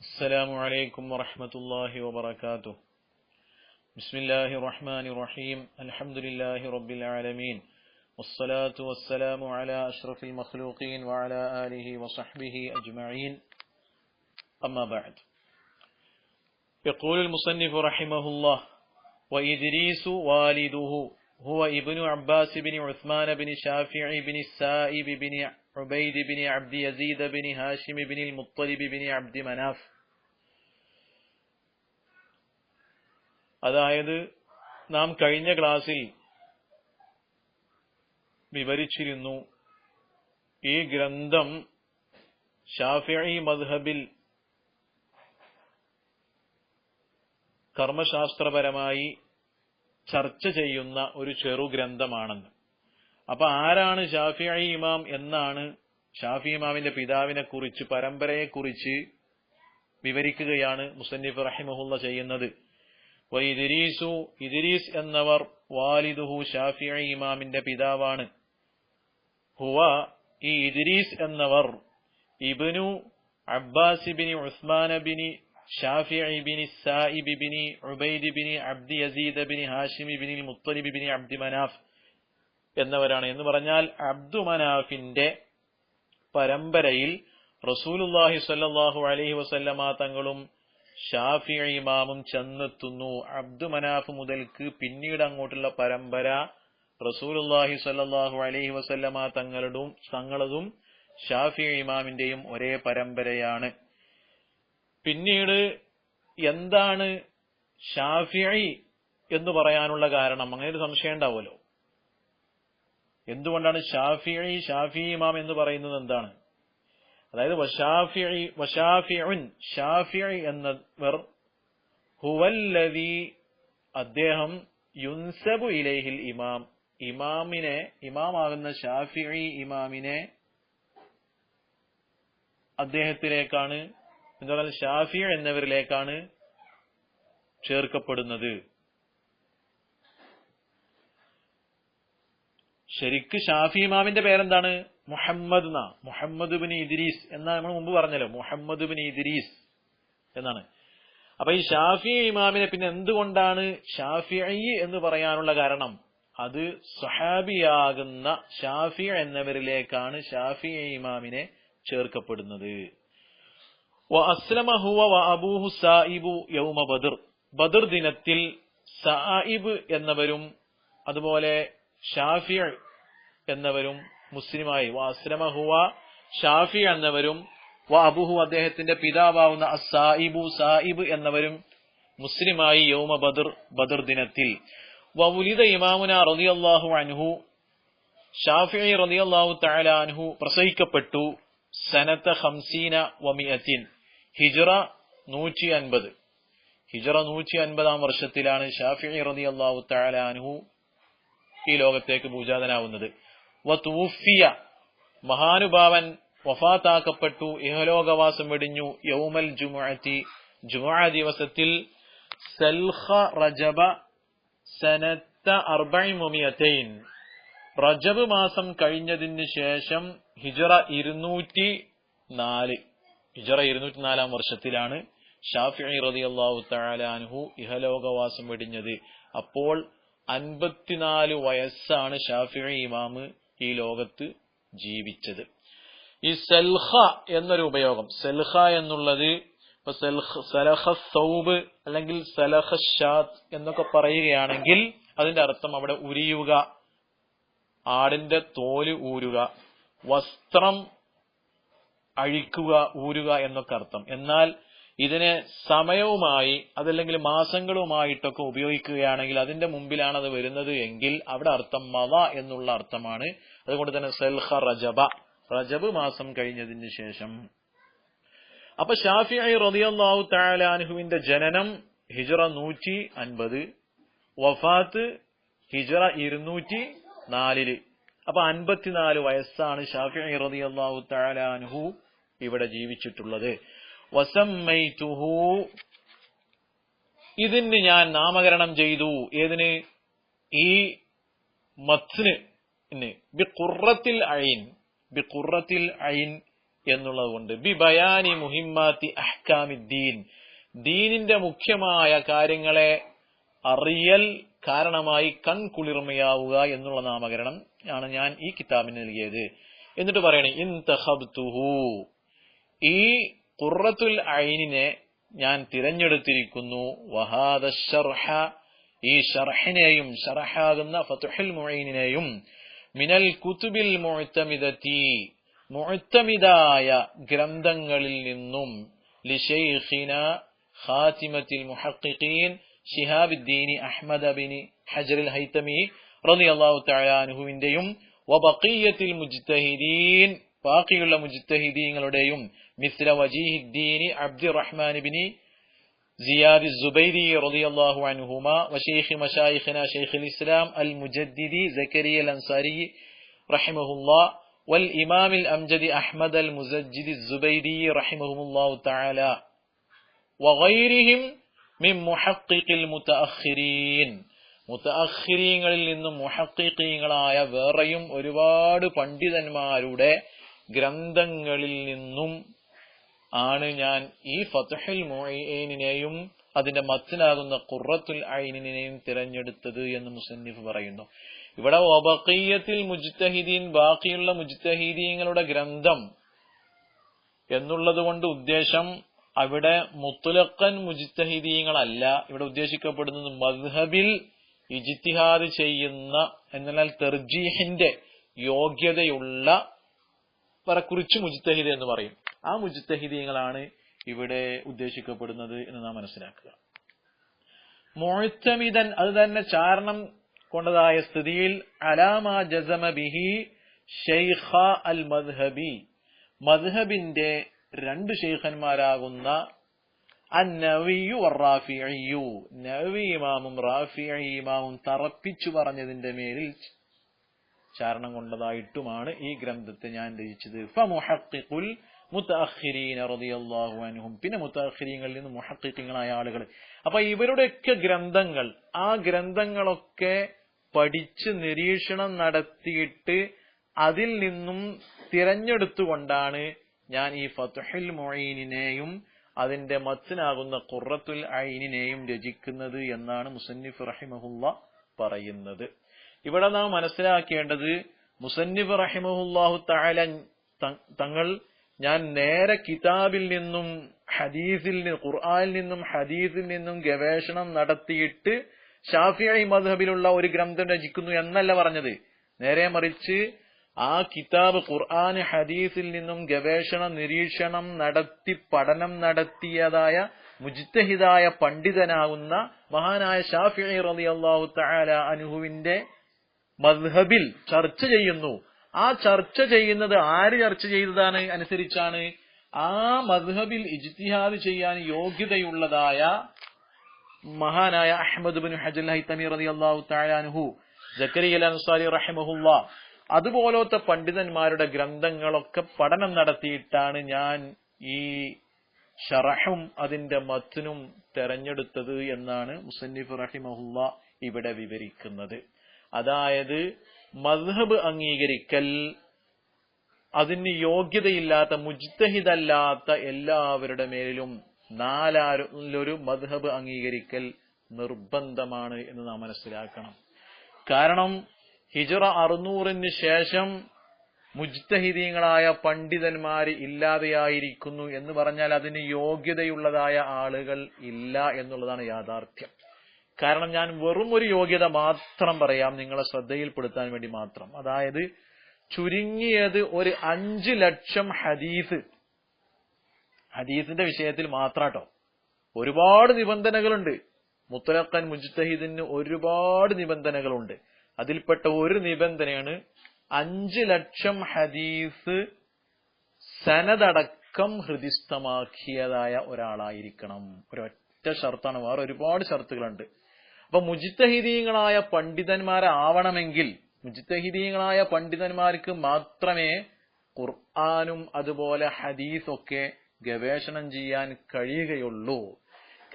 السلام عليكم ورحمة الله وبركاته. بسم الله الرحمن الرحيم. الحمد لله رب العالمين. والصلاة والسلام على أشرف المخلوقين وعلى آله وصحبه أجمعين. أما بعد. يقول المصنف رحمه الله وإدريس والده هو ابن عباس بن عثمان بن شافع بن السائب بن عبيد بن عبد يزيد بن هاشم بن المطلب بن عبد مناف അതായത് നാം കഴിഞ്ഞ ക്ലാസ്സിൽ വിവരിച്ചിരുന്നു ഈ ഗ്രന്ഥം ഷാഫിഈ മദ്ഹബിൽ കർമ്മശാസ്ത്രപരമായി ചർച്ച ചെയ്യുന്ന ഒരു ചെറു ഗ്രന്ഥമാണെന്ന്. അപ്പൊ ആരാണ് ഷാഫി ഇമാം എന്നാണ് ഷാഫി ഇമാമിന്റെ പിതാവിനെ കുറിച്ച് പരമ്പരയെ കുറിച്ച് വിവരിക്കുകയാണ് മുസന്നിഫ് റഹിമഹുല്ല ചെയ്യുന്നത്. വൈദിരീസു ഇദിരീസ് എന്നവർ വാലിദുഹു ഷാഫി ഇമാമിന്റെ പിതാവാണ്. ഹുവ ഈ ഇദിരീസ് എന്നവർ ഇബ്നു അബ്ബാസ് ബിനി എന്നവരാണ്. എന്ന് പറഞ്ഞാൽ അബ്ദു മനാഫിന്റെ പരമ്പരയിൽ റസൂലുല്ലാഹി സ്വല്ലല്ലാഹു അലഹി വസല്ലമ തങ്ങളും ഷാഫി ഇമാമും ചെന്നെത്തുന്നു. അബ്ദു മനാഫ് മുതൽക്ക് പിന്നീട് അങ്ങോട്ടുള്ള പരമ്പര റസൂലുല്ലാഹി സ്വല്ലല്ലാഹു അലഹി വസല്ലമ തങ്ങളുടെയും തങ്ങളതും ഷാഫി ഇമാമിന്റെയും ഒരേ പരമ്പരയാണ്. പിന്നീട് എന്താണ് ഷാഫിഇ എന്ന് പറയാനുള്ള കാരണം? അങ്ങനെ ഒരു സംശയം ഉണ്ടാവുമല്ലോ. എന്തുകൊണ്ടാണ് ഷാഫിഇ ഷാഫി ഇമാം എന്ന് പറയുന്നത് എന്താണ്? അതായത് വഷാഫിഇ വഷാഫിഉൻ ഷാഫിഇ ഹുവല്ലദി അദ്ദേഹം യുൻസബു ഇലൈഹിൽ ഇമാം. ഇമാമിനെ ഇമാമാകുന്ന ഷാഫിഇ ഇമാമിനെ അദ്ദേഹത്തിലേക്കാണ് എന്താ പറഞ്ഞാൽ ഷാഫി എന്നവരിലേക്കാണ് ചേർക്കപ്പെടുന്നത്. ശരിക്ക് ഷാഫി ഇമാമിന്റെ പേരെന്താണ്? മുഹമ്മദ് എന്നാ. മുഹമ്മദ് ബിൻ ഇദ്രീസ് എന്നാണ് നമ്മൾ മുമ്പ് പറഞ്ഞല്ലോ. മുഹമ്മദ് ബിൻ ഇദ്രീസ് എന്നാണ്. അപ്പൊ ഈ ഷാഫി ഇമാമിനെ പിന്നെ എന്തുകൊണ്ടാണ് ഷാഫി എന്ന് പറയാനുള്ള കാരണം? അത് സഹാബിയാകുന്ന ഷാഫി എന്നവരിലേക്കാണ് ഷാഫി ഇമാമിനെ ചേർക്കപ്പെടുന്നത്. അബൂഹു സായിബു യൗമ ബദർ. ബദർ ദിനത്തിൽ സായിബ് എന്നവരും അതുപോലെ ഷാഫി എന്നവരും മുസ്ലിമായി. വസ്ലമഹുവ ഷാഫി എന്നവരും വ അബുഹു അദ്ദേഹത്തിന്റെ പിതാവാവുന്ന അസായിബു സായിബ് എന്നവരും മുസ്ലിമായി യൗമ ബദർ ബദർ ദിനത്തിൽ. വവുലിത ഇമാമുന റളിയല്ലാഹു അൻഹു ഷാഫി റളിയല്ലാഹു തആല അൻഹു പ്രസവിക്കപ്പെട്ടു സനത്ത ഹംസീന വമിയത്തിൻ ഹിജറ നൂറ്റി അൻപത് ഹിജറ നൂറ്റി അൻപതാം വർഷത്തിലാണ് ഷാഫി റതി അള്ളാഹു അൻഹു ഈ ലോകത്തേക്ക് പൂജാതനാവുന്നത്. വതൂഫിയ മഹാനുഭാവൻ വഫാത്താക്കപ്പെട്ടു ഇഹലോകവാസം വെടിഞ്ഞു. യൗമൽ ജുമുഅത്തി ജുമുഅ ദിവസത്തിൽ സൽഖ റജബ സനത്ത അർബഇമുമിയത്തൈൻ. റജബ് മാസം കഴിഞ്ഞതിന് ശേഷം ഹിജറ ഇരുന്നൂറ്റി നാല് ഹിജറ ഇരുന്നൂറ്റി നാലാം വർഷത്തിലാണ് ഷാഫി റതി അള്ളാഹു അൻഹു ഇഹലോകവാസം വെടിഞ്ഞത്. അപ്പോൾ അൻപത്തിനാല് വയസ്സാണ് ഷാഫി ഇമാമ് ഈ ലോകത്ത് ജീവിച്ചത്. ഈ സെൽഹ എന്നൊരു ഉപയോഗം സെൽഹ എന്നുള്ളത് ഇപ്പൊ സലഹ സൗബ് അല്ലെങ്കിൽ സലഹ ഷാത്ത് എന്നൊക്കെ പറയുകയാണെങ്കിൽ അതിന്റെ അർത്ഥം അവിടെ ഉരിയുക ആടിന്റെ തോൽ ഊരുക വസ്ത്രം അഴിക്കുക ഊരുക എന്നൊക്കെ അർത്ഥം. എന്നാൽ ഇതിനെ സമയവുമായി അതല്ലെങ്കിൽ മാസങ്ങളുമായിട്ടൊക്കെ ഉപയോഗിക്കുകയാണെങ്കിൽ അതിന്റെ മുമ്പിലാണ് അത് വരുന്നത് എങ്കിൽ അവിടെ അർത്ഥം മവ എന്നുള്ള അർത്ഥമാണ്. അതുകൊണ്ട് തന്നെ സെൽഹ റജബ. റജബ് മാസം കഴിഞ്ഞതിന് ശേഷം. അപ്പൊ ഷാഫി റളിയല്ലാഹു തആല അൻഹുവിന്റെ ജനനം ഹിജറ നൂറ്റി അൻപത് വഫാത്ത് ഹിജറ ഇരുന്നൂറ്റി നാലിൽ. അപ്പൊ അൻപത്തിനാല് വയസ്സാണ് ഷാഫി റളിയല്ലാഹു തആല അൻഹു ഇവിടെ ജീവിച്ചിട്ടുള്ളത്. വസമ്മൈതുഹു. ഇതിന് ഞാൻ നാമകരണം ചെയ്തു. ഏതിന്? ഈ മത്സിന് ബി ഖുറത്തിൽ അയിൻ. ബി ഖുറത്തിൽ അയിൻ എന്നുള്ളത് കൊണ്ട്. ബി ബയാനി മുഹിമ്മാത്തി അഹ്കാമിദ്ദീൻ. ദീനിന്റെ മുഖ്യമായ കാര്യങ്ങളെ അറിയൽ കാരണമായി കൺകുളിർമയാവുക എന്നുള്ള നാമകരണം ആണ് ഞാൻ ഈ കിതാബിന് നൽകിയത്. എന്നിട്ട് പറയണേ ഇൻ തഹബ്തുഹു. ഈ ഖുറത്തുൽ ഐനിനെ ഞാൻ തിരഞ്ഞെടുത്തിരിക്കുന്നു. വഹാദ ഷർഹ ഈ ഷർഹിനെയും ഷർഹാകുന്ന ഫതുഹുൽ മുഈനിനെയും മിനൽ കുത്തുബിൽ മുഅ്തമിദത്തി മുഅ്തമിദായ ഗ്രന്ഥങ്ങളിൽ നിന്നും ലിഷൈഖിന ഖാതിമത്തിൽ മുഹഖിഖീൻ ഷിഹാബുദ്ദീൻ അഹ്മദ് ബിൻ ഹജറുൽ ഹൈതമി റളിയല്ലാഹു തആല അൻഹുവിന്റെയും വബഖിയത്തിൽ മുജ്തഹിദീൻ ബാക്കിയുള്ള മുജ്തഹിദീങ്ങളുടെയും മിസ്ല വജീഹിദ്ദീൻ അബ്ദുറഹ്മാൻ ബിൻ زياد الزبيدي رضي الله عنهما وشيخ مشايخنا شيخ الإسلام المجددي زكريا الأنصاري رحمه الله والإمام الأمجد أحمد المزجد الزبيدي رحمهم الله تعالى وغيرهم മിം മുഹക്കിൽ മുത്തഅഖിരീൻ മുത്തഅഖിരീങ്ങളിൽ നിന്നും മുഹക്കിക്കീങ്ങളായ വേറെയും ഒരുപാട് പണ്ഡിതന്മാരുടെ ഗ്രന്ഥങ്ങളിൽ നിന്നും ആണ് ഞാൻ ഈ ഫതഹുൽ മൊയ്നിനെയും അതിന്റെ മത്തിനാകുന്ന കുറത്തുൽ ഐനിനെയും തിരഞ്ഞെടുത്തത് എന്ന് മുസന്നിഫ് പറയുന്നു. ഇവിടെ ഒബക്കീയത്തിൽ മുജ്തഹിദീൻ ബാക്കിയുള്ള മുജ്തഹീദീങ്ങളുടെ ഗ്രന്ഥം എന്നുള്ളതുകൊണ്ട് ഉദ്ദേശം അവിടെ മുത്തുലക്കൻ മുജിത്തഹിദീങ്ങളല്ല ഇവിടെ ഉദ്ദേശിക്കപ്പെടുന്നത് മദ്ഹബിൽ ഇജിത്തിഹാദ് ചെയ്യുന്ന എന്നാൽ തെർജീഹിന്റെ യോഗ്യതയുള്ള കുറിച്ച് മുജിത്തഹിദ് എന്ന് പറയും. ആ മുജിത്തഹിദീങ്ങളാണ് ഇവിടെ ഉദ്ദേശിക്കപ്പെടുന്നത് എന്ന് നാം മനസ്സിലാക്കുക. മുഴത്തമിതൻ അത് തന്നെ ചാരണം കൊണ്ടതായ സ്ഥിതിയിൽ അലാമ ജസമ ബിഹി ഷെയ്ഖ അൽ മദ്ഹബി. മദ്ഹബിന്റെ രണ്ട് ഷെയ്ഖന്മാരാകുന്ന ഇമാമും ഇമാമും തറപ്പിച്ചു പറഞ്ഞതിന്റെ മേലിൽ ചാരണം കൊണ്ടതായിട്ടുമാണ് ഈ ഗ്രന്ഥത്തെ ഞാൻ രചിച്ചത്. റളിയല്ലാഹു അൻഹും. പിന്നെ മുത്തഅഖിരീങ്ങളിൽ നിന്ന് മുഹക്കിങ്ങളായ ആളുകൾ. അപ്പൊ ഇവരുടെയൊക്കെ ഗ്രന്ഥങ്ങൾ ആ ഗ്രന്ഥങ്ങളൊക്കെ പഠിച്ച് നിരീക്ഷണം നടത്തിയിട്ട് അതിൽ നിന്നും തിരഞ്ഞെടുത്തുകൊണ്ടാണ് ഞാൻ ഈ ഫതുഹിൽ മൊയ്നിനെയും അതിന്റെ മത്തിനാകുന്ന ഖുറത്തുൽ ഐനിനെയും രചിക്കുന്നത് എന്നാണ് മുസന്നിഫ് റഹിമഹുല്ല പറയുന്നത്. ഇവിടെ നാം മനസ്സിലാക്കേണ്ടത് മുസന്നിഫ് റഹിമഹുല്ലാഹു താല തങ്ങൾ ഞാൻ നേരെ കിതാബിൽ നിന്നും ഹദീസിൽ നിന്നും ഖുർആനിൽ നിന്നും ഹദീസിൽ നിന്നും ഗവേഷണം നടത്തിയിട്ട് ഷാഫിഐ മധബിലുള്ള ഒരു ഗ്രന്ഥം രചിക്കുന്നു എന്നല്ല പറഞ്ഞത്. നേരെ മറിച്ച് ആ കിതാബ് ഖുർആൻ ഹദീസിൽ നിന്നും ഗവേഷണ നിരീക്ഷണം നടത്തി പഠനം നടത്തിയതായ മുജ്തഹിദായ പണ്ഡിതനാകുന്ന മഹാനായ ഷാഫി റലി അള്ളാഹു തആല അനുഹുവിന്റെ മദ്ഹബിൽ ചർച്ച ചെയ്യുന്നു. ആ ചർച്ച ചെയ്യുന്നത് ആര് ചർച്ച ചെയ്തതാണ് അനുസരിച്ചാണ്? ആ മദ്ഹബിൽ ഇജ്തിഹാദ് ചെയ്യാൻ യോഗ്യതയുള്ളതായ മഹാനായ അഹമ്മദ് ബിൻ ഹജൽ ഹൈത്തമി റളിയല്ലാഹു തആല അൻഹു ജക്കരിയ അൻസാരി റഹിമഹുല്ല അതുപോലത്തെ പണ്ഡിതന്മാരുടെ ഗ്രന്ഥങ്ങളൊക്കെ പഠനം നടത്തിയിട്ടാണ് ഞാൻ ഈ ഷറഹും അതിന്റെ മത്തിനും തെരഞ്ഞെടുത്തത് എന്നാണ് മുസന്നിഫ് റഹിമഹുല്ല ഇവിടെ വിവരിക്കുന്നത്. അതായത് മദ്ഹബ് അംഗീകരിക്കൽ അതിന് യോഗ്യതയില്ലാത്ത മുജ്തഹിദല്ലാത്ത എല്ലാവരുടെ മേലിലും നാലാരിലൊരു മദ്ഹബ് അംഗീകരിക്കൽ നിർബന്ധമാണ് എന്ന് നാം മനസ്സിലാക്കണം. കാരണം ഹിജറ അറുന്നൂറിന് ശേഷം മുജ്തഹിദീങ്ങളായ പണ്ഡിതന്മാർ ഇല്ലാതെയായിരിക്കുന്നു എന്ന് പറഞ്ഞാൽ അതിന് യോഗ്യതയുള്ളതായ ആളുകൾ ഇല്ല എന്നുള്ളതാണ് യാഥാർത്ഥ്യം. കാരണം ഞാൻ വെറും ഒരു യോഗ്യത മാത്രം പറയാം നിങ്ങളെ ശ്രദ്ധയിൽപ്പെടുത്താൻ വേണ്ടി മാത്രം. അതായത് ചുരുങ്ങിയത് ഒരു അഞ്ച് ലക്ഷം ഹദീസ്. ഹദീസിന്റെ വിഷയത്തിൽ മാത്രാട്ടോ. ഒരുപാട് നിബന്ധനകളുണ്ട്. മുത്തലക്കൻ മുജ്തഹിദിന് ഒരുപാട് നിബന്ധനകളുണ്ട്. അതിൽപ്പെട്ട ഒരു നിബന്ധനയാണ് അഞ്ച് ലക്ഷം ഹദീസ് സനതടക്കം ഹൃദിസ്ഥമാക്കിയതായ ഒരാളായിരിക്കണം. ഒരൊറ്റ ഷർത്താണ്. വേറെ ഒരുപാട് ഷർത്തുകളുണ്ട്. അപ്പൊ മുജിത്തഹിദീയങ്ങളായ പണ്ഡിതന്മാരാവണമെങ്കിൽ മുജിത്തഹിദീയങ്ങളായ പണ്ഡിതന്മാർക്ക് മാത്രമേ ഖുർആാനും അതുപോലെ ഹദീസൊക്കെ ഗവേഷണം ചെയ്യാൻ കഴിയുകയുള്ളൂ.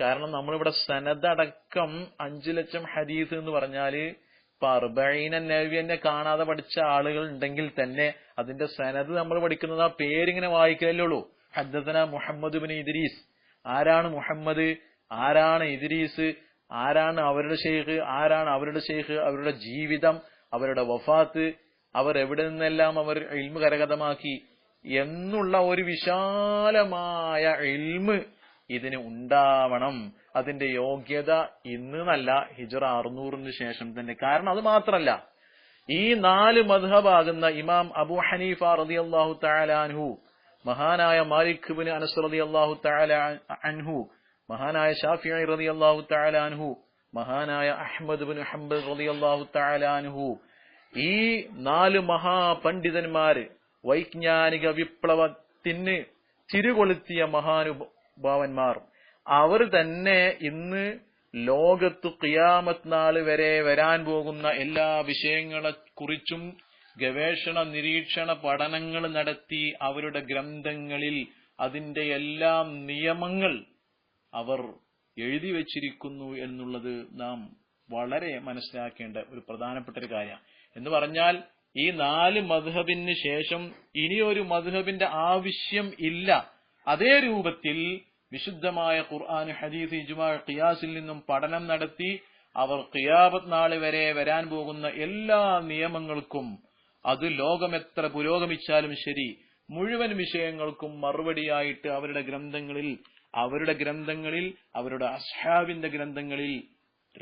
കാരണം നമ്മളിവിടെ സനദടക്കം അഞ്ചു ലക്ഷം ഹദീസ് എന്ന് പറഞ്ഞാൽ ഇപ്പൊ അർബൈന നവ്യനെ കാണാതെ പഠിച്ച ആളുകൾ ഉണ്ടെങ്കിൽ തന്നെ അതിന്റെ സനത് നമ്മൾ പഠിക്കുന്നത് ആ പേരിങ്ങനെ വായിക്കലല്ലേ ഉള്ളൂ. ഹദ്ദസന മുഹമ്മദ് ബിൻ ഇദ്രീസ്. ആരാണ് മുഹമ്മദ്? ആരാണ് ഇദ്രീസ്? ആരാണ് അവരുടെ ഷെയ്ഖ് ആരാണ് അവരുടെ ഷെയ്ഖ് അവരുടെ ജീവിതം അവരുടെ വഫാത്ത് അവർ എവിടെ നിന്നെല്ലാം അവർ ഇൽമ് കരഗതമാക്കി എന്നുള്ള ഒരു വിശാലമായ ഇൽമ് ഇതിന് ഉണ്ടാവണം. അതിന്റെ യോഗ്യത ഇന്ന് നല്ല ഹിജറ അറുന്നൂറിന് ശേഷം തന്നെ. കാരണം അത് മാത്രല്ല. ഈ നാല് മധബാകുന്ന ഇമാം അബു ഹനീഫ റതി അള്ളാഹു അൻഹു മഹാനായ മാലിക് ബിൻ അനസ് റളിയല്ലാഹു തആല അൻഹു മഹാനായ ഷാഫി റതി അള്ളാഹു അൻഹു മഹാനായ അഹമ്മദ് ബിൻ ഹംബൽ റതി അള്ളാഹു അൻഹു ഈ നാല് മഹാപണ്ഡിതന്മാര് വൈജ്ഞാനിക വിപ്ലവത്തിന് തിരുകൊളുത്തിയ മഹാനുഭാവന്മാർ അവർ തന്നെ ഇന്ന് ലോകത്ത് ഖിയാമത്ത് നാൾ വരെ വരാൻ പോകുന്ന എല്ലാ വിഷയങ്ങളെ കുറിച്ചും ഗവേഷണ നിരീക്ഷണ പഠനങ്ങൾ നടത്തി അവരുടെ ഗ്രന്ഥങ്ങളിൽ അതിന്റെ എല്ലാം നിയമങ്ങൾ അവർ എഴുതി വച്ചിരിക്കുന്നു എന്നുള്ളത് നാം വളരെ മനസ്സിലാക്കേണ്ട ഒരു പ്രധാനപ്പെട്ട ഒരു കാര്യമാണ്. എന്ന് പറഞ്ഞാൽ ഈ നാല് മധുഹബിന് ശേഷം ഇനിയൊരു മധുഹബിന്റെ ആവശ്യം ഇല്ല. അതേ രൂപത്തിൽ വിശുദ്ധമായ ഖുർആൻ ഹദീസ് ഇജ്മാ ഖിയാസിൽ നിന്നും പഠനം നടത്തി അവർ ഖിയാമത്ത് നാളെ വരെ വരാൻ പോകുന്ന എല്ലാ നിയമങ്ങൾക്കും അത് ലോകം എത്ര പുരോഗമിച്ചാലും ശരി മുഴുവൻ വിഷയങ്ങൾക്കും മറുപടിയായിട്ട് അവരുടെ ഗ്രന്ഥങ്ങളിൽ അവരുടെ ഗ്രന്ഥങ്ങളിൽ അവരുടെ അസ്ഹാബിന്റെ ഗ്രന്ഥങ്ങളിൽ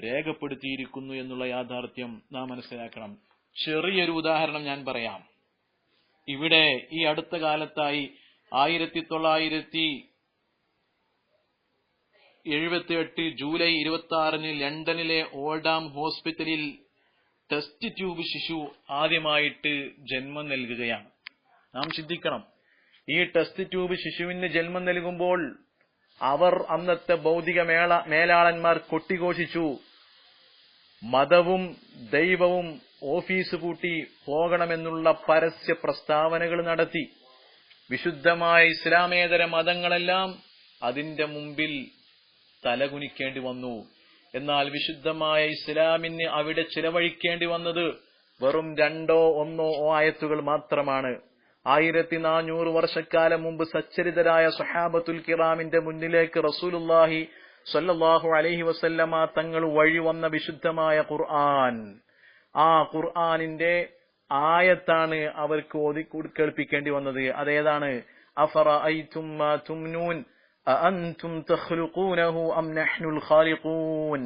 രേഖപ്പെടുത്തിയിരിക്കുന്നു എന്നുള്ള യാഥാർത്ഥ്യം നാം മനസ്സിലാക്കണം. ചെറിയൊരു ഉദാഹരണം ഞാൻ പറയാം. ഇവിടെ ഈ അടുത്ത കാലത്തായി ആയിരത്തി തൊള്ളായിരത്തി എഴുപത്തി എട്ട് ജൂലൈ ഇരുപത്തി ആറിന് ലണ്ടനിലെ ഓൾഡാം ഹോസ്പിറ്റലിൽ ടെസ്റ്റ് ട്യൂബ് ശിശു ആദ്യമായിട്ട് ജന്മം നൽകുകയാണ്. നാം ചിന്തിക്കണം. ഈ ടെസ്റ്റ് ട്യൂബ് ശിശുവിന് ജന്മം നൽകുമ്പോൾ അവർ അന്നത്തെ ഭൗതിക മേള മേലാളന്മാർ കൊട്ടിഘോഷിച്ചു. മതവും ദൈവവും ഓഫീസ് പൂട്ടി പോകണമെന്നുള്ള പരസ്യ പ്രസ്താവനകൾ നടത്തി. വിശുദ്ധമായ ഇസ്ലാമേതര മതങ്ങളെല്ലാം അതിന്റെ മുമ്പിൽ തലകുനിക്കേണ്ടി വന്നു. എന്നാൽ വിശുദ്ധമായ ഇസ്ലാമിന് അവിടെ ചിലവഴിക്കേണ്ടി വന്നത് വെറും രണ്ടോ ഒന്നോ ആയത്തുകൾ മാത്രമാണ്. ആയിരത്തി നാനൂറ് വർഷക്കാലം മുമ്പ് സച്ചരിതരായ സുഹാബത്തുൽ കിറാമിന്റെ മുന്നിലേക്ക് റസൂലുല്ലാഹി സല്ലാഹു അലഹി വസല്ലമ തങ്ങൾ വഴി വന്ന വിശുദ്ധമായ ഖുർആൻ. ആ ഖുർആാനിന്റെ ആയത്താണ് അവർക്ക് ഓതി കേൾപ്പിക്കേണ്ടി വന്നത്. അതേതാണ്? അഫറ ഐ തുമ്മ തുംനൂൻ? അഅൻതും തഖ്ലുഖൂനഹു അം നഹ്നുൽ الخالقون؟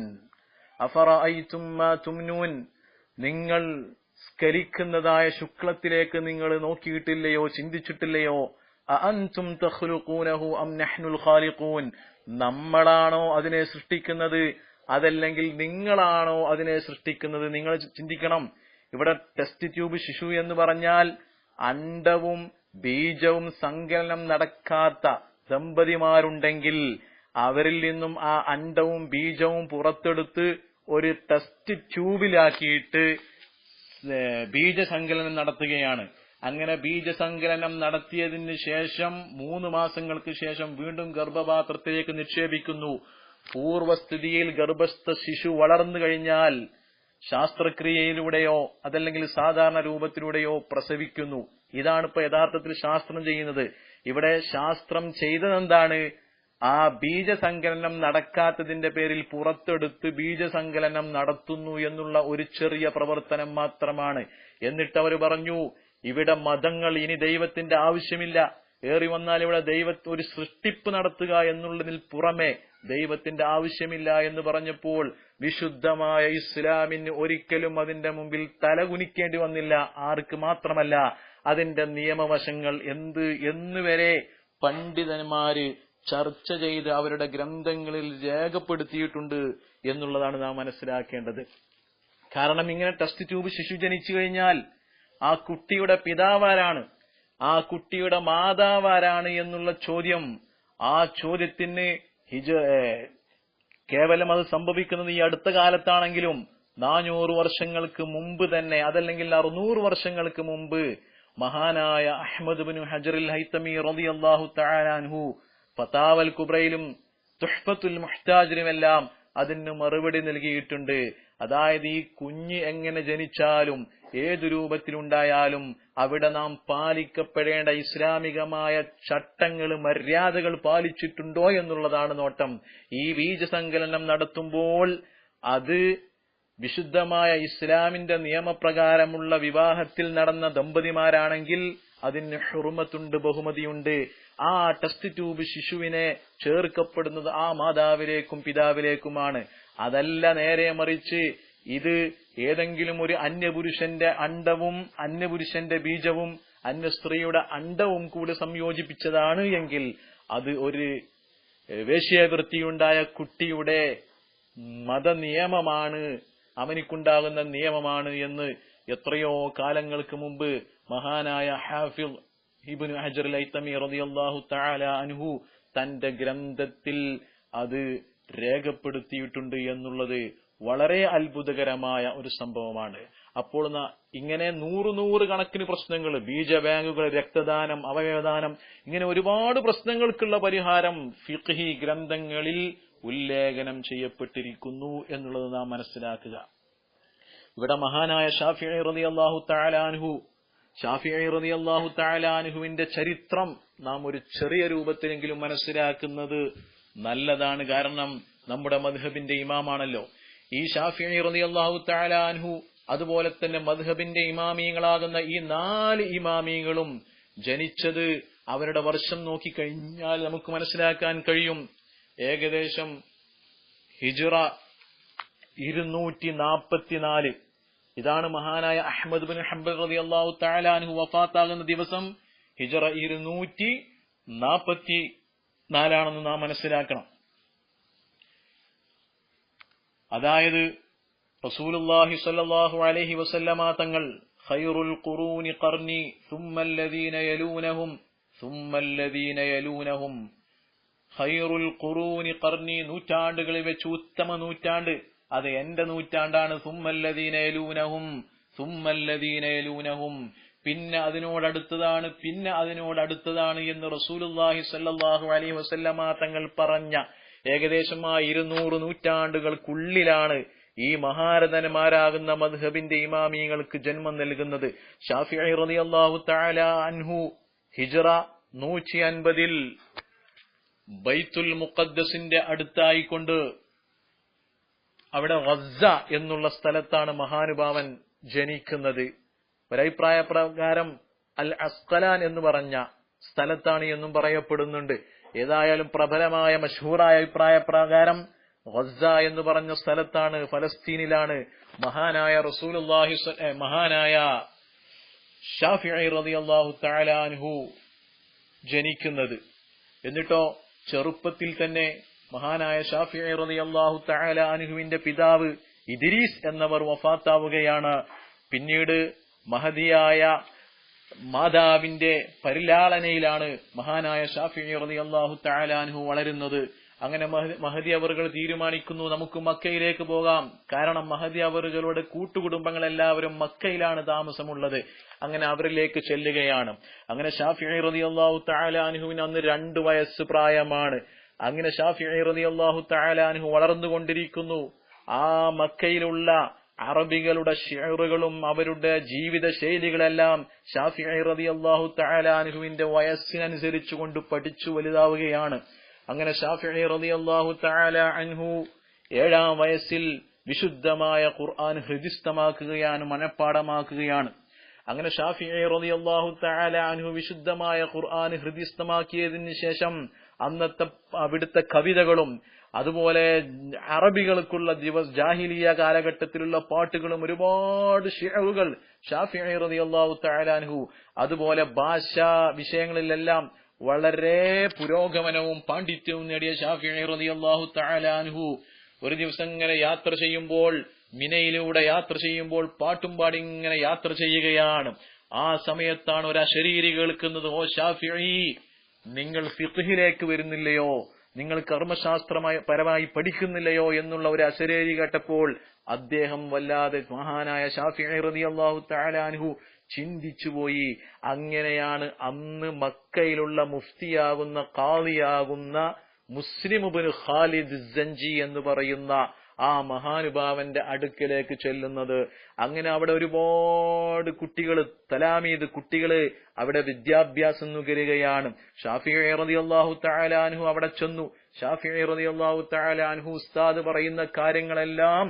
أفرأيتم മാ تمنون؟ നിങ്ങൾ സ്കരിക്കുന്നതായ ശുക്ലത്തിലേക്ക് നിങ്ങൾ നോക്കിയിട്ടില്ലയോ ചിന്തിച്ചിട്ടില്ലയോ? അഅൻതും തഖ്ലുഖൂനഹു അം നഹ്നുൽ ഖാലിഖൂൻ? നമ്മളാണോ അതിനെ സൃഷ്ടിക്കുന്നത്? അതല്ലെങ്കിൽ നിങ്ങളാണോ അതിനെ സൃഷ്ടിക്കുന്നത്? നിങ്ങൾ ചിന്തിക്കണം. ഇവിടെ ടെസ്റ്റ് ട്യൂബ് ശിശു എന്ന് പറഞ്ഞാൽ അണ്ടവും ബീജവും സങ്കലനം നടക്കാത്ത ദമ്പതിമാരുണ്ടെങ്കിൽ അവരിൽ നിന്നും ആ അണ്ടവും ബീജവും പുറത്തെടുത്ത് ഒരു ടെസ്റ്റ് ട്യൂബിലാക്കിയിട്ട് ബീജസങ്കലനം നടത്തുകയാണ്. അങ്ങനെ ബീജസങ്കലനം നടത്തിയതിന് ശേഷം മൂന്ന് മാസങ്ങൾക്ക് ശേഷം വീണ്ടും ഗർഭപാത്രത്തിലേക്ക് നിക്ഷേപിക്കുന്നു. പൂർവസ്ഥിതിയിൽ ഗർഭസ്ഥ ശിശു വളർന്നു കഴിഞ്ഞാൽ ശാസ്ത്രക്രിയയിലൂടെയോ അതല്ലെങ്കിൽ സാധാരണ രൂപത്തിലൂടെയോ പ്രസവിക്കുന്നു. ഇതാണ് ഇപ്പൊ യഥാർത്ഥത്തിൽ ശാസ്ത്രം ചെയ്യുന്നത്. ഇവിടെ ശാസ്ത്രം ചെയ്തതെന്താണ്? ആ ബീജസങ്കലനം നടക്കാത്തതിന്റെ പേരിൽ പുറത്തെടുത്ത് ബീജസങ്കലനം നടത്തുന്നു എന്നുള്ള ഒരു ചെറിയ പ്രവർത്തനം മാത്രമാണ്. എന്നിട്ട് അവർ പറഞ്ഞു ഇവിടെ മതങ്ങൾ ഇനി ദൈവത്തിന്റെ ആവശ്യമില്ല. ഏറി വന്നാൽ ഇവിടെ ദൈവ ഒരു സൃഷ്ടിപ്പ് നടത്തുക എന്നുള്ളതിൽ പുറമെ ദൈവത്തിന്റെ ആവശ്യമില്ല എന്ന് പറഞ്ഞപ്പോൾ വിശുദ്ധമായ ഇസ്ലാമിന് ഒരിക്കലും അതിന്റെ മുമ്പിൽ തലകുനിക്കേണ്ടി വന്നില്ല. ആർക്ക് മാത്രമല്ല അതിന്റെ നിയമവശങ്ങൾ എന്ത് എന്നുവരെ പണ്ഡിതന്മാര് ചർച്ച ചെയ്ത് അവരുടെ ഗ്രന്ഥങ്ങളിൽ രേഖപ്പെടുത്തിയിട്ടുണ്ട് എന്നുള്ളതാണ് നാം മനസ്സിലാക്കേണ്ടത്. കാരണം ഇങ്ങനെ ടെസ്റ്റ് ട്യൂബ് ശിശു ജനിച്ചു കഴിഞ്ഞാൽ ആ കുട്ടിയുടെ പിതാവാരാണ് ആ കുട്ടിയുടെ മാതാവാരാണ് എന്നുള്ള ചോദ്യം ആ ചോദ്യത്തിന് ഹിജ കേവലം അത് സംഭവിക്കുന്നത് ഈ അടുത്ത കാലത്താണെങ്കിലും നാനൂറ് വർഷങ്ങൾക്ക് മുമ്പ് തന്നെ അതല്ലെങ്കിൽ അറുന്നൂറ് വർഷങ്ങൾക്ക് മുമ്പ് മഹാനായ അഹമ്മദ് ബിൻ ഹജറുൽ ഹൈത്തമി റബി അള്ളാഹു തആലാൻഹു ഫതാവൽ കുബ്രയിലും തുഹ്ഫത്തുൽ മുഹ്താജിലുമെല്ലാം അതിന് മറുപടി നൽകിയിട്ടുണ്ട്. അതായത് ഈ കുഞ്ഞ് എങ്ങനെ ജനിച്ചാലും ഏതു രൂപത്തിലുണ്ടായാലും അവിടെ നാം പാലിക്കപ്പെടേണ്ട ഇസ്ലാമികമായ ചട്ടങ്ങൾ മര്യാദകൾ പാലിച്ചിട്ടുണ്ടോ എന്നുള്ളതാണ് നോട്ടം. ഈ ബീജസങ്കലനം നടത്തുമ്പോൾ അത് വിശുദ്ധമായ ഇസ്ലാമിന്റെ നിയമപ്രകാരമുള്ള വിവാഹത്തിൽ നടന്ന ദമ്പതിമാരാണെങ്കിൽ അതിന് ഹുറുമത്തുണ്ട് ബഹുമതിയുണ്ട്. ആ ടെസ്റ്റ് ട്യൂബ് ശിശുവിനെ ചേർക്കപ്പെടുന്നത് ആ മാതാവിലേക്കും പിതാവിലേക്കുമാണ്. അതല്ല നേരെ മറിച്ച് ഇത് ഏതെങ്കിലും ഒരു അന്യപുരുഷന്റെ അണ്ടവും അന്യപുരുഷന്റെ ബീജവും അന്യ സ്ത്രീയുടെ അണ്ടവും കൂടി സംയോജിപ്പിച്ചതാണ് എങ്കിൽ അത് ഒരു വേശ്യാവൃത്തിയുണ്ടായ കുട്ടിയുടെ മതനിയമമാണ് അവനിക്കുണ്ടാകുന്ന നിയമമാണ് എന്ന് എത്രയോ കാലങ്ങൾക്ക് മുമ്പ് മഹാനായ ഹാഫിൽ ഇബ്നു ഹജർ ലൈത്തമി റളിയല്ലാഹു തആല അൻഹു തന്റെ ഗ്രന്ഥത്തിൽ അത് രേഖപ്പെടുത്തിയിട്ടുണ്ട് എന്നുള്ളത് വളരെ അത്ഭുതകരമായ ഒരു സംഭവമാണ്. അപ്പോൾ ഇങ്ങനെ നൂറ് നൂറ് കണക്കിന് പ്രശ്നങ്ങൾ ബീജ ബാങ്കുകൾ രക്തദാനം അവയവദാനം ഇങ്ങനെ ഒരുപാട് പ്രശ്നങ്ങൾക്കുള്ള പരിഹാരം ഫിഖ്ഹി ഗ്രന്ഥങ്ങളിൽ ഉല്ലേഖനം ചെയ്യപ്പെട്ടിരിക്കുന്നു എന്നുള്ളത് നാം മനസ്സിലാക്കുക. ഇവിടെ മഹാനായ ഷാഫി റതി അള്ളാഹു താലാൻഹു ഷാഫി റതി അള്ളാഹു താലാൻഹുവിന്റെ ചരിത്രം നാം ഒരു ചെറിയ രൂപത്തിലെങ്കിലും മനസ്സിലാക്കുന്നത് നല്ലതാണ്. കാരണം നമ്മുടെ മധുഹബിന്റെ ഇമാമാണല്ലോ. ഈ ഷാഫി റതി അള്ളാഹു താലാൻഹു അതുപോലെ തന്നെ മധുഹബിന്റെ ഇമാമിയങ്ങളാകുന്ന ഈ നാല് ഇമാമിയങ്ങളും ജനിച്ചത് അവരുടെ വർഷം നോക്കിക്കഴിഞ്ഞാൽ നമുക്ക് മനസ്സിലാക്കാൻ കഴിയും. ഏകദേശം ഹിജുറ ഇരുന്നൂറ്റി നാൽപ്പത്തിനാല് ഇതാണ് മഹാനായ അഹമ്മദ് ബിൻ ഹംബൽ റതി അള്ളാഹു താലാൻഹു വഫാത്താകുന്ന ദിവസം ഹിജറ ഇരുന്നൂറ്റി നാൽപ്പത്തി നാലാണെന്ന് നാം മനസ്സിലാക്കണം. അതായത് റസൂലുള്ളാഹി സ്വല്ലല്ലാഹു അലൈഹി വസല്ലമ തങ്ങൾ ഖൈറുൽ ഖുറൂനി ഖർനി സുമ്മല്ലദീന യലൂനഹും സുമ്മല്ലദീന യലൂനഹും ഖൈറുൽ ഖുറൂനി ഖർനി നൂറ്റാണ്ടുകളിൽ വെച്ച് ഉത്തമ നൂറ്റാണ്ട്. അത് എന്റെ നൂറ്റാണ്ടാണ്. സുമ്മല്ലദീനയലൂനഹും സുമ്മല്ലദീനയലൂനഹും സുമ്മല്ലദീന യലൂനഹും. പിന്നെ അതിനോടടുത്തതാണ് പിന്നെ അതിനോടടുത്തതാണ് എന്ന് റസൂലുള്ളാഹി സ്വല്ലല്ലാഹു അലൈഹി വസല്ലമ തങ്ങൾ പറഞ്ഞ ഏകദേശം ആ ഇരുന്നൂറ് നൂറ്റാണ്ടുകൾക്കുള്ളിലാണ് ഈ മഹാരഥന്മാരാകുന്ന മദ്ഹബിന്റെ ഇമാമിയങ്ങൾക്ക് ജന്മം നൽകുന്നത്. ഷാഫി റളിയല്ലാഹു തആല അൻഹു ഹിജ്റ നൂറ്റി അൻപതിൽ ബൈത്തുൽ മുഖദ്ദസിന്റെ അടുത്തായിക്കൊണ്ട് അവിടെ റസ്സ എന്നുള്ള സ്ഥലത്താണ് മഹാനുഭാവൻ ജനിക്കുന്നത്. ഒരഭിപ്രായ പ്രകാരം അൽ അസ്കലാൻ എന്ന് പറഞ്ഞ സ്ഥലത്താണ് എന്നും പറയപ്പെടുന്നുണ്ട്. ഏതായാലും പ്രബലമായ മഷൂറായ അഭിപ്രായ പ്രകാരം റസ്സ എന്ന് പറഞ്ഞ സ്ഥലത്താണ് ഫലസ്തീനിലാണ് മഹാനായ റസൂലുള്ളാഹി മഹാനായ ഷാഫി റളിയല്ലാഹു തആല അൻഹു ജനിക്കുന്നത്. എന്നിട്ടോ ചെറുപ്പത്തിൽ തന്നെ മഹാനായ ഷാഫി റതി അള്ളാഹു തആല അനുഹുവിന്റെ പിതാവ് ഇദിരീസ് എന്നവർ വഫാത്താവുകയാണ്. പിന്നീട് മഹതിയായ മാതാവിന്റെ പരിലാളനയിലാണ് മഹാനായ ഷാഫി റളിയല്ലാഹു തആല അൻഹു വളരുന്നത്. അങ്ങനെ മഹദി അവറുകൾ തീരുമാനിക്കുന്നു. നമുക്ക് മക്കയിലേക്ക് പോകാം. കാരണം മഹദി അവറുകളുടെ കൂട്ടുകുടുംബങ്ങൾ എല്ലാവരും മക്കയിലാണ് താമസമുള്ളത്. അങ്ങനെ അവരിലേക്ക് ചെല്ലുകയാണ്. അങ്ങനെ ഷാഫി റളിയല്ലാഹു തആല അൻഹുവിന് അന്ന് രണ്ട് വയസ്സ് പ്രായമാണ്. അങ്ങനെ ഷാഫി റളിയല്ലാഹു തആല അൻഹു വളർന്നുകൊണ്ടിരിക്കുന്നു. ആ മക്കയിലുള്ള അറബികളുടെ ഷെയറുകളും അവരുടെ ജീവിത ശൈലികളെല്ലാം ഷാഫി റളിയല്ലാഹു തആല അൻഹുവിന്റെ വയസ്സിനനുസരിച്ച് കൊണ്ട് പഠിച്ചു വലുതാവുകയാണ്. അങ്ങനെ ഷാഫി റളിയല്ലാഹു തആല അൻഹു ഏഴാം വയസ്സിൽ വിശുദ്ധമായ ഖുർആൻ ഹൃദിസ്ഥമാക്കുകയാണ് മനഃപ്പാടമാക്കുകയാണ് അങ്ങനെ ഷാഫി റളിയല്ലാഹു തആല അൻഹു വിശുദ്ധമായ ഖുർആൻ ഹൃദിസ്ഥമാക്കിയതിനു ശേഷം അന്നത്തെ അവിടുത്തെ കവിതകളും അതുപോലെ അറബികൾക്കുള്ള ദിവസ് ജാഹിലിയ കാലഘട്ടത്തിലുള്ള പാട്ടുകളും ഒരുപാട് ഷിഅറുകൾ ഷാഫി റളിയല്ലാഹു തആല അൻഹു അതുപോലെ ഭാഷാ വിഷയങ്ങളിലെല്ലാം വളരെ പുരോഗമനവും പാണ്ഡിത്യവും നേടിയ ഷാഫി റളിയല്ലാഹു തആല അൻഹു. ഒരു ദിവസം ഇങ്ങനെ യാത്ര ചെയ്യുമ്പോൾ മിനയിലൂടെ യാത്ര ചെയ്യുമ്പോൾ പാട്ടും പാടി ഇങ്ങനെ യാത്ര ചെയ്യുകയാണ്. ആ സമയത്താണ് ഒരു അശരീരി കേൾക്കുന്നത് ഓ ഷാഫി നിങ്ങൾ ഫിഖ്ഹിലേക്ക് വരുന്നില്ലയോ? നിങ്ങൾ കർമ്മശാസ്ത്രമായി പരമായി പഠിക്കുന്നില്ലയോ? എന്നുള്ള ഒരു അശരീരി കേട്ടപ്പോൾ അദ്ദേഹം വല്ലാതെ മഹാനായ ഷാഫിഅള്ളാഹു അൻഹു ചിന്തിച്ചുപോയി അങ്ങനെയാണ് അന്ന് മക്കയിലുള്ള മുഫ്തിയാകുന്ന കാളിയാകുന്ന മുസ്ലിം ബിൻ ഖാലിദ് സഞ്ചി എന്ന് പറയുന്ന ആ മഹാനുഭാവന്റെ അടുക്കലേക്ക് ചെല്ലുന്നത്. അങ്ങനെ അവിടെ ഒരുപാട് കുട്ടികൾ തലാമീദ് കുട്ടികൾ അവിടെ വിദ്യാഭ്യാസം നുകരുകയാണ്. ഷാഫി റളിയല്ലാഹു തആല അൻഹു അവിടെ ചെന്നു. ഷാഫി റളിയല്ലാഹു തആല അൻഹു ഉസ്താദ് പറയുന്ന കാര്യങ്ങളെല്ലാം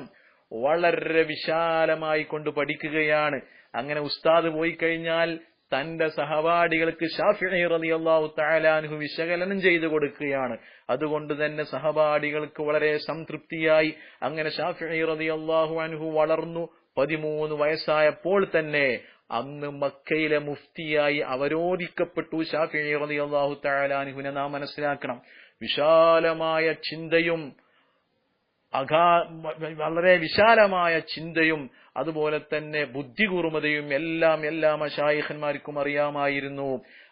വളരെ വിശാലമായി കൊണ്ട് പഠിക്കുകയാണ്. അങ്ങനെ ഉസ്താദ് പോയി കഴിഞ്ഞാൽ തന്റെ സഹപാഠികൾക്ക് ഷാഫി റളിയല്ലാഹു തആല അൻഹു വിശകലനം ചെയ്തു കൊടുക്കുകയാണ്. അതുകൊണ്ട് തന്നെ സഹപാഠികൾക്ക് വളരെ സംതൃപ്തിയായി. അങ്ങനെ ഷാഫി റളിയല്ലാഹു അൻഹു വളർന്നു പതിമൂന്ന് വയസ്സായപ്പോൾ തന്നെ അന്ന് മക്കയിലെ മുഫ്തിയായി അവരോധിക്കപ്പെട്ടു ഷാഫി റളിയല്ലാഹു തആല അൻഹുവിനെ നാം മനസ്സിലാക്കണം. വിശാലമായ ചിന്തയും അഗാ വളരെ വിശാലമായ ചിന്തയും അതുപോലെ തന്നെ ബുദ്ധി കൂർമതയും എല്ലാം എല്ലാ മഷായിഖന്മാർക്കും അറിയാമായിരുന്നു.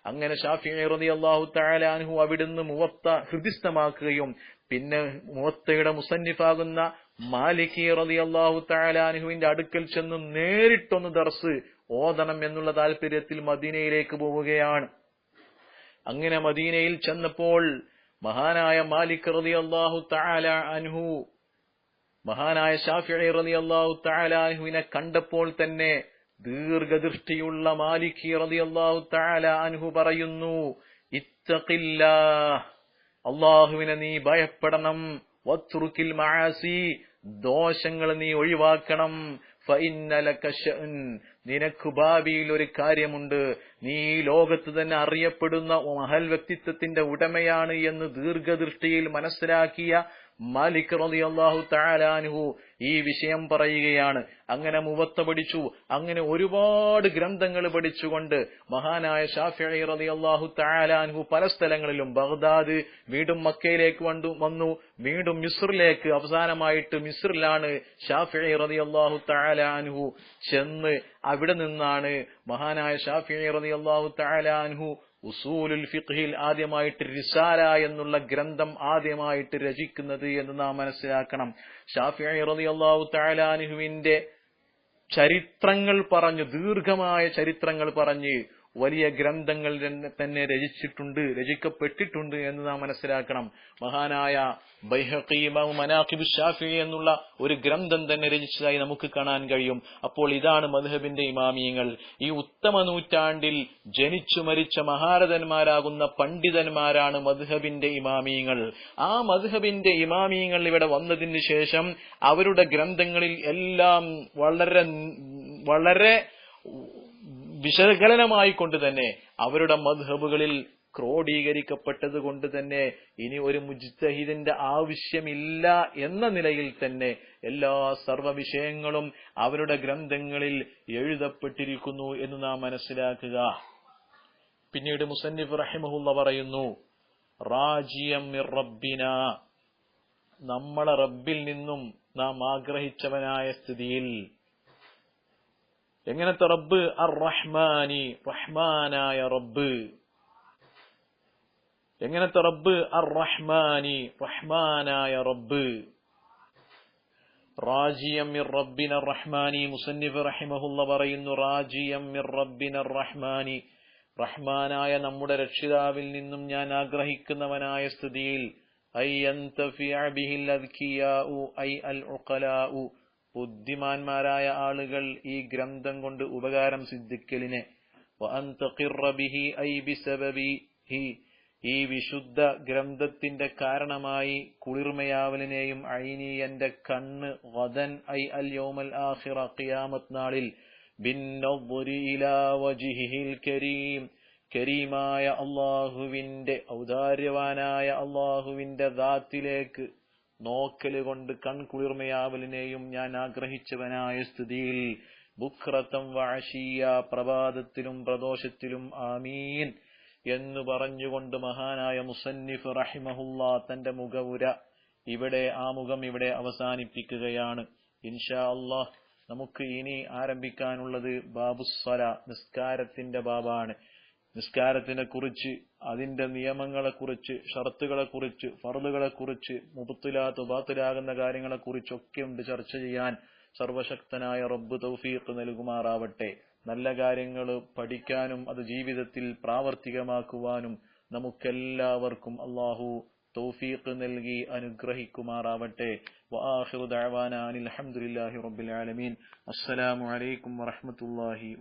അങ്ങനെ ഷാഫി റളിയല്ലാഹു തആല അൻഹു അവിടുന്ന് മുവത്ത ഹൃദിസ്ഥമാക്കുകയും പിന്നെ മുവത്തയുടെ മുസന്നിഫാകുന്ന മാലികി റതി അള്ളാഹു അൻഹുവിന്റെ അടുക്കൽ ചെന്ന് നേരിട്ടൊന്ന് ദർസ് ഓതണം എന്നുള്ള താല്പര്യത്തിൽ മദീനയിലേക്ക് പോവുകയാണ്. അങ്ങനെ മദീനയിൽ ചെന്നപ്പോൾ മഹാനായ മാലിക് റതി അള്ളാഹു തആല അൻഹു മഹാനായ ഷാഫിഈ റളിയല്ലാഹു തആല അൻഹുവിനെ കണ്ടപ്പോൾ തന്നെ ദീർഘദൃഷ്ടിയുള്ള മാലികി റളിയല്ലാഹു തആല അൻഹു പറയുന്നു ഇത്തഖില്ലാ അള്ളാഹുവിനെ നീ ഭയപ്പെടണം വത്രുക്കിൽ മആസി ദോഷങ്ങൾ നീ ഒഴിവാക്കണം നിനക്ക് ഭാവിയിൽ ഒരു കാര്യമുണ്ട് നീ ലോകത്ത് തന്നെ അറിയപ്പെടുന്ന മഹൽ വ്യക്തിത്വത്തിന്റെ ഉടമയാണ് എന്ന് ദീർഘദൃഷ്ടിയിൽ മനസ്സിലാക്കിയ മാലിക് റളിയല്ലാഹു തആല അൻഹു ഈ വിഷയം പറയുകയാണ്. അങ്ങനെ മുവത്ത പഠിച്ചു. അങ്ങനെ ഒരുപാട് ഗ്രന്ഥങ്ങൾ പഠിച്ചുകൊണ്ട് മഹാനായ ഷാഫിഈ റളിയല്ലാഹു തആല അൻഹു പല സ്ഥലങ്ങളിലും ബഗ്ദാദ് വീണ്ടും മക്കയിലേക്ക് വന്നു വന്നു. വീണ്ടും മിസ്റിലേക്ക് അവസാനമായിട്ട് മിസ്റിലാണ് ഷാഫിഈ റളിയല്ലാഹു തആല അൻഹു ചെന്ന് അവിടെ നിന്നാണ് മഹാനായ ഷാഫിഈ റളിയല്ലാഹു തആല അൻഹു ഉസൂലുൽ ഫിഖ്ഹിൽ ആദ്യമായിട്ട് റിസാല എന്നുള്ള ഗ്രന്ഥം ആദ്യമായിട്ട് രചിക്കുന്നത് എന്ന് നാം മനസ്സിലാക്കണം. ഷാഫി റളിയല്ലാഹു തആല അൻഹുവിന്റെ ചരിത്രങ്ങൾ പറഞ്ഞു ദീർഘമായ ചരിത്രങ്ങൾ പറഞ്ഞ് വലിയ ഗ്രന്ഥങ്ങൾ തന്നെ രചിച്ചിട്ടുണ്ട് രചിക്കപ്പെട്ടിട്ടുണ്ട് എന്ന് നാം മനസ്സിലാക്കണം. മഹാനായ മനാഖിബ് ഷാഫി എന്നുള്ള ഒരു ഗ്രന്ഥം തന്നെ രചിച്ചതായി നമുക്ക് കാണാൻ കഴിയും. അപ്പോൾ ഇതാണ് മധുഹബിന്റെ ഇമാമിയങ്ങൾ. ഈ ഉത്തമ നൂറ്റാണ്ടിൽ ജനിച്ചു മരിച്ച മഹാരഥന്മാരാകുന്ന പണ്ഡിതന്മാരാണ് മധുഹബിന്റെ ഇമാമിയങ്ങൾ. ആ മധുഹബിന്റെ ഇമാമിയങ്ങൾ ഇവിടെ വന്നതിന് ശേഷം അവരുടെ ഗ്രന്ഥങ്ങളിൽ എല്ലാം വളരെ വളരെ വിശകലനമായി കൊണ്ട് തന്നെ അവരുടെ മദ്ഹബുകളിൽ ക്രോഡീകരിക്കപ്പെട്ടത് കൊണ്ട് തന്നെ ഇനി ഒരു മുജ്തഹിദിന്റെ ആവശ്യമില്ല എന്ന നിലയിൽ തന്നെ എല്ലാ സർവ വിഷയങ്ങളും അവരുടെ ഗ്രന്ഥങ്ങളിൽ എഴുതപ്പെട്ടിരിക്കുന്നു എന്ന് നാം മനസ്സിലാക്കുക. പിന്നീട് മുസന്നിഫ് റഹിമഹുല്ല പറയുന്നു റാജിയം റബ്ബിന. നമ്മളെ റബ്ബിൽ നിന്നും നാം ആഗ്രഹിച്ചവനായ സ്ഥിതിയിൽ എങ്ങനത്തെ റബ്ബ്? അർ റഹ്മാനി റഹ്മാനായ റബ്ബ്. എങ്ങനത്തെ റബ്ബ്? അർ റഹ്മാനി റഹ്മാനായ റബ്ബ്. റാജിയം മിർ റബ്ബിന റഹ്മാനി മുസന്നിഫ് റഹിമഹുല്ല പറയുന്നു റാജിയം മിർ റബ്ബിന റഹ്മാനി. റഹ്മാനായ നമ്മുടെ രക്ഷിതാവിൽ നിന്നും ഞാൻ ആഗ്രഹിക്കുന്നവനായ സ്ഥിതിയിൽ ഐ അന്തഫിഅ ബിഹിൽ അദ്കിയാഉ ഐ അൽ ഉഖലാഉ. ബുദ്ധിമാന്മാരായ ആളുകൾ ഈ ഗ്രന്ഥം കൊണ്ട് ഉപകാരം സിദ്ധിക്കലിനെ. ഈ വിശുദ്ധ ഗ്രന്ഥത്തിന്റെ കാരണമായി കുളിർമയാവലിനെയും ഐനി എന്റെ കണ്ണ് വദൻ ഐ അൽ യോമൽ ആഖിറ ഖിയാമത്ത് നാളിൽ. കരീം. കരീമായ അള്ളാഹുവിന്റെ ഔദാര്യവാനായ അള്ളാഹുവിന്റെ ദാത്തിലേക്ക് നോക്കൽ കൊണ്ട് കൺകുളിർമയാവലിനെയും ഞാൻ ആഗ്രഹിച്ചവനായ സ്ഥിതിയിൽ ബുക്രത്തം വാശിയ പ്രഭാതത്തിലും പ്രദോഷത്തിലും ആമീൻ എന്ന് പറഞ്ഞുകൊണ്ട് മഹാനായ മുസന്നിഫ് റഹിമഹുല്ല തന്റെ മുഖവുര ഇവിടെ ആ മുഖം ഇവിടെ അവസാനിപ്പിക്കുകയാണ്. ഇൻഷാ അള്ളാഹ് നമുക്ക് ഇനി ആരംഭിക്കാനുള്ളത് ബാബുസ്വല നിസ്കാരത്തിന്റെ ബാബാണ്. നിസ്കാരത്തിനെ കുറിച്ച് അതിന്റെ നിയമങ്ങളെ കുറിച്ച് ഷർത്തുകളെ കുറിച്ച് ഫറുകളെ കുറിച്ച് മുബത്തിലാത്ത് ബാത്തിലാകുന്ന കാര്യങ്ങളെ കുറിച്ചൊക്കെ ഉണ്ട് ചർച്ച ചെയ്യാൻ. സർവശക്തനായ റബ്ബ് തൗഫീഖ് നൽകുമാറാവട്ടെ. നല്ല കാര്യങ്ങൾ പഠിക്കാനും അത് ജീവിതത്തിൽ പ്രാവർത്തികമാക്കുവാനും നമുക്കെല്ലാവർക്കും അള്ളാഹു തൗഫീഖ് നൽകി അനുഗ്രഹിക്കുമാറാവട്ടെ. വആഖിറു ദഅവാന അനിൽ ഹംദുലില്ലാഹി റബ്ബിൽ ആലമീൻ. അസ്സലാമു അലൈക്കും വറഹ്മത്തുള്ളാഹി